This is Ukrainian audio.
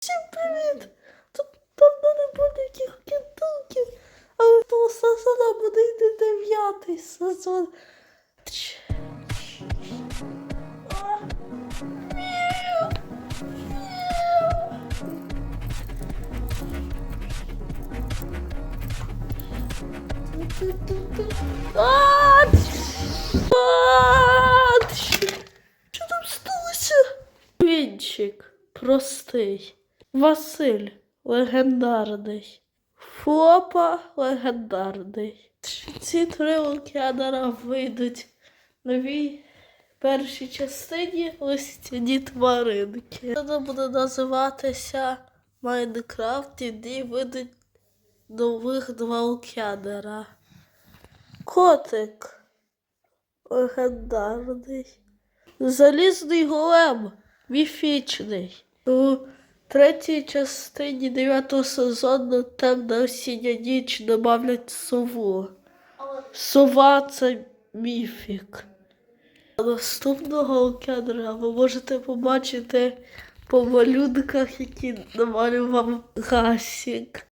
Всім привіт! Тут давно не буде яких кентуків, але того сезону буде йти дев'ятий сезон. Що там сталося? Вінчик простий. Василь легендарний. Флопа легендарний. Ці три океанера вийдуть новій першій частині листяні тваринки. Вона буде називатися Майнкрафт і в ній нових два океанера. Котик легендарний. Залізний голем міфічний. Третій частині дев'ятого сезону темна осіння ніч добавлять сову. Сова це міфік. Наступного океанера ви можете побачити по малюнках, які намалював Гасік.